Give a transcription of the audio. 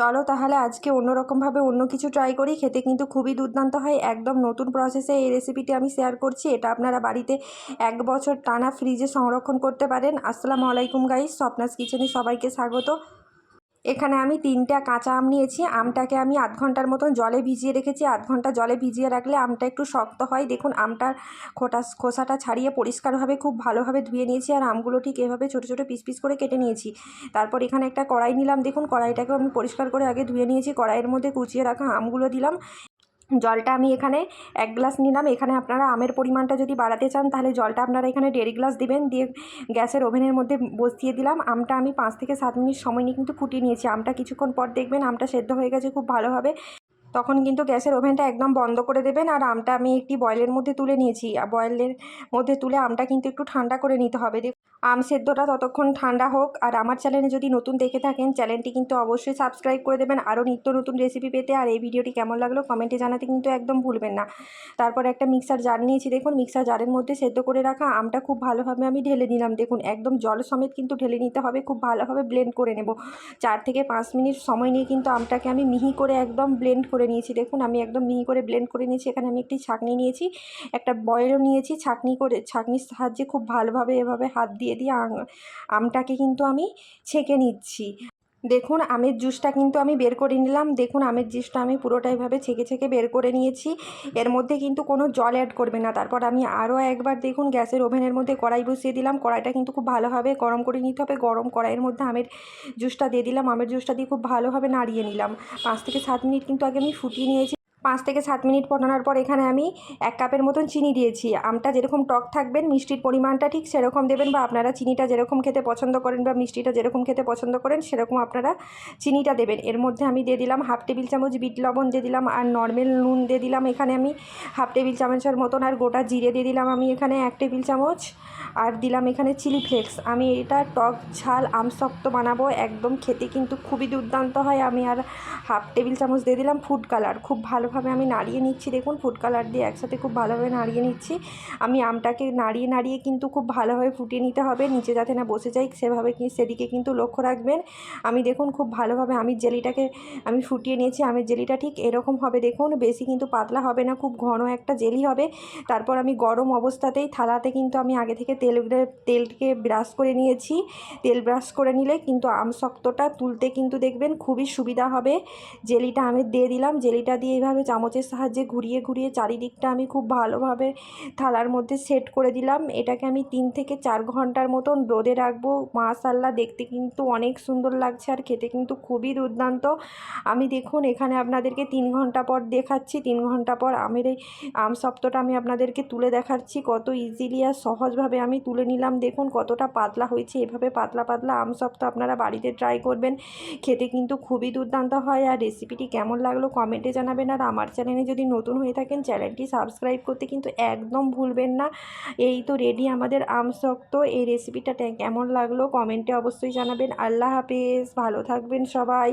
চলো তাহলে আজকে অন্যরকমভাবে অন্য কিছু ট্রাই করি। খেতে কিন্তু খুবই দুর্দান্ত হয়। একদম নতুন প্রসেসে এই রেসিপিটি আমি শেয়ার করছি। এটা আপনারা বাড়িতে এক বছর টানা ফ্রিজে সংরক্ষণ করতে পারেন। আসসালামু আলাইকুম গাইস স্বপ্নাস কিচেনে সবাইকে স্বাগত। এখানে আমি তিনটা কাঁচা আম নিয়েছি। আমটাকে আমি আধ ঘণ্টার মতন জলে ভিজিয়ে রেখেছি। আধ ঘণ্টা জলে ভিজিয়ে রাখলে আমটা একটু শক্ত হয়। দেখুন, আমটার খোটা, খোসাটা ছাড়িয়ে পরিষ্কারভাবে খুব ভালোভাবে ধুয়ে নিয়েছি আর আমগুলো ঠিক এভাবে ছোটো ছোটো পিস পিস করে কেটে নিয়েছি। তারপর এখানে একটা কড়াই নিলাম। দেখুন, কড়াইটাকেও আমি পরিষ্কার করে আগে ধুয়ে নিয়েছি। কড়াইয়ের মধ্যে কুচিয়ে রাখা আমগুলো দিলাম। জলটা আমি এখানে এক গ্লাস নিলাম। এখানে আপনারা আমের পরিমাণটা যদি বাড়াতে চান, তাহলে জলটা আপনারা এখানে দেড় গ্লাস দিবেন। দিয়ে গ্যাসের ওভেনের মধ্যে বসিয়ে দিলাম। আমটা আমি পাঁচ থেকে সাত মিনিট সময় নিয়ে কিন্তু ফুটিয়ে নিয়েছি। আমটা কিছুক্ষণ পর দেখবেন আমটা সেদ্ধ হয়ে গেছে, খুব ভালোভাবে তখন কিন্তু গ্যাসের ওভেনটা একদম বন্ধ করে দেবেন। আর আমটা আমি একটি বয়েলের মধ্যে তুলে নিয়েছি। আর বয়েলের মধ্যে তুলে আমটা কিন্তু একটু ঠান্ডা করে নিতে হবে। আম সেদ্ধটা ততক্ষণ ঠান্ডা হোক। আর আমার চ্যানেলে যদি নতুন দেখে থাকেন, চ্যানেলটি কিন্তু অবশ্যই সাবস্ক্রাইব করে দেবেন। আরও নিত্য নতুন রেসিপি পেতে আর এই ভিডিওটি কেমন লাগল কমেন্টে জানাতে কিন্তু একদম ভুলবেন না। তারপর একটা মিক্সার জার নিয়েছি। দেখুন মিক্সার জারের মধ্যে সেদ্ধ করে রাখা আমটা খুব ভালোভাবে আমি ঢেলে নিলাম। দেখুন, একদম জল সমেত কিন্তু ঢেলে নিতে হবে। খুব ভালোভাবে ব্লেন্ড করে নেব। চার থেকে পাঁচ মিনিট সময় নিয়ে কিন্তু আমটাকে আমি মিহি করে একদম ব্লেন্ড করে নিয়েছি। দেখুন, আমি একদম মিহি করে ব্লেন্ড করে নিয়েছি। এখানে আমি একটি ছাঁকনি নিয়েছি। একটা বয়েলও নিয়েছি। ছাঁকনি করে, ছাঁকনির সাহায্যে খুব ভালোভাবে এভাবে হাত দিয়ে দিয়ে আং- আমটাকে কিন্তু আমি ছেঁকে নিচ্ছি। দেখুন, আমের জুসটা কিন্তু আমি বের করে নিলাম। দেখুন, আমের জুসটা আমি পুরোটা এভাবে ছেঁকে ছেঁকে বের করে নিয়েছি। এর মধ্যে কিন্তু কোনো জল অ্যাড করবে না। তারপর আমি আরও একবার দেখুন, গ্যাসের ওভেনের মধ্যে কড়াই বসিয়ে দিলাম। কড়াইটা কিন্তু খুব ভালোভাবে গরম করে নিতে হবে। গরম কড়াইয়ের মধ্যে আমের জুসটা দিয়ে দিলাম। আমের জুসটা দিয়ে খুব ভালোভাবে নাড়িয়ে নিলাম। পাঁচ থেকে সাত মিনিট কিন্তু আগে আমি ফুটিয়ে নিয়েছি। পাঁচ থেকে সাত মিনিট ফোটানোর পর এখানে আমি এক কাপের মতন চিনি দিয়েছি। আমটা যেরকম টক থাকবেন, মিষ্টির পরিমাণটা ঠিক সেরকম দেবেন বা আপনারা চিনিটা যেরকম খেতে পছন্দ করেন বা মিষ্টিটা যেরকম খেতে পছন্দ করেন সেরকম আপনারা চিনিটা দেবেন। এর মধ্যে আমি দিয়ে দিলাম হাফ টেবিল চামচ বিট লবণ দিয়ে দিলাম আর নর্মাল নুন দিয়ে দিলাম। এখানে আমি হাফ টেবিল চামচের মতন আর গোটা জিরে দিয়ে দিলাম আমি এখানে এক টেবিল চামচ। আর দিলাম এখানে চিলি ফ্লেক্স। আমি এটা টক ঝাল আমশক্ত বানাবো, একদম খেতে কিন্তু খুবই দুর্দান্ত হয়। আমি আর হাফ টেবিল চামচ দিয়ে দিলাম ফুড কালার। খুব ভালোভাবে আমি নাড়িয়ে নিচ্ছি। দেখুন ফুড কালার দিয়ে একসাথে খুব ভালোভাবে নাড়িয়ে নিচ্ছি। আমি আমটাকে নাড়িয়ে নাড়িয়ে কিন্তু খুব ভালোভাবে ফুটিয়ে নিতে হবে। নিচে যাতে না বসে যায়, সেভাবে সেদিকে কিন্তু লক্ষ্য রাখবেন। আমি দেখুন, খুব ভালোভাবে আমি জেলিটাকে আমি ফুটিয়ে নিয়েছি। আমের জেলিটা ঠিক এরকম হবে। দেখুন, বেশি কিন্তু পাতলা হবে না, খুব ঘন একটা জেলি হবে। তারপর আমি গরম অবস্থাতেই থালাতে কিন্তু আমি আগে থেকে তেল তেলকে ব্রাশ করে নিয়েছি। তেল ব্রাশ করে নিলে কিন্তু আম শক্তটা তুলতে কিন্তু দেখবেন খুবই সুবিধা হবে। জেলিটা আমি দিয়ে দিলাম। জেলিটা দিয়ে এইভাবে চামচের সাহায্যে ঘুরিয়ে ঘুরিয়ে চারিদিকটা আমি খুব ভালোভাবে থালার মধ্যে সেট করে দিলাম। এটাকে আমি তিন থেকে চার ঘণ্টার মতন রোদে রাখব। মাশাল্লাহ দেখতে কিন্তু অনেক সুন্দর লাগছে আর খেতে কিন্তু খুবই দুর্দান্ত। আমি দেখুন, এখানে আপনাদেরকে তিন ঘণ্টা পর দেখাচ্ছি। তিন ঘণ্টা পর আমের এই আম সপ্তটা আমি আপনাদেরকে তুলে দেখাচ্ছি। কত ইজিলি আর সহজভাবে আমি তুলে নিলাম। দেখুন, কতটা পাতলা হয়েছে। এভাবে পাতলা পাতলা আম সপ্ত আপনারা বাড়িতে ট্রাই করবেন। খেতে কিন্তু খুবই দুর্দান্ত হয়। আর রেসিপিটি কেমন লাগল কমেন্টে জানাবেন। আর আমার চ্যানেলে যদি নতুন হয়ে থাকেন, চ্যানেলটি সাবস্ক্রাইব করতে কিন্তু একদম ভুলবেন না। এই তো রেডি আমাদের আম শক্ত। এই রেসিপিটা কেমন লাগল? কমেন্টে অবশ্যই জানাবেন। আল্লাহ হাফেজ। ভালো থাকবেন সবাই।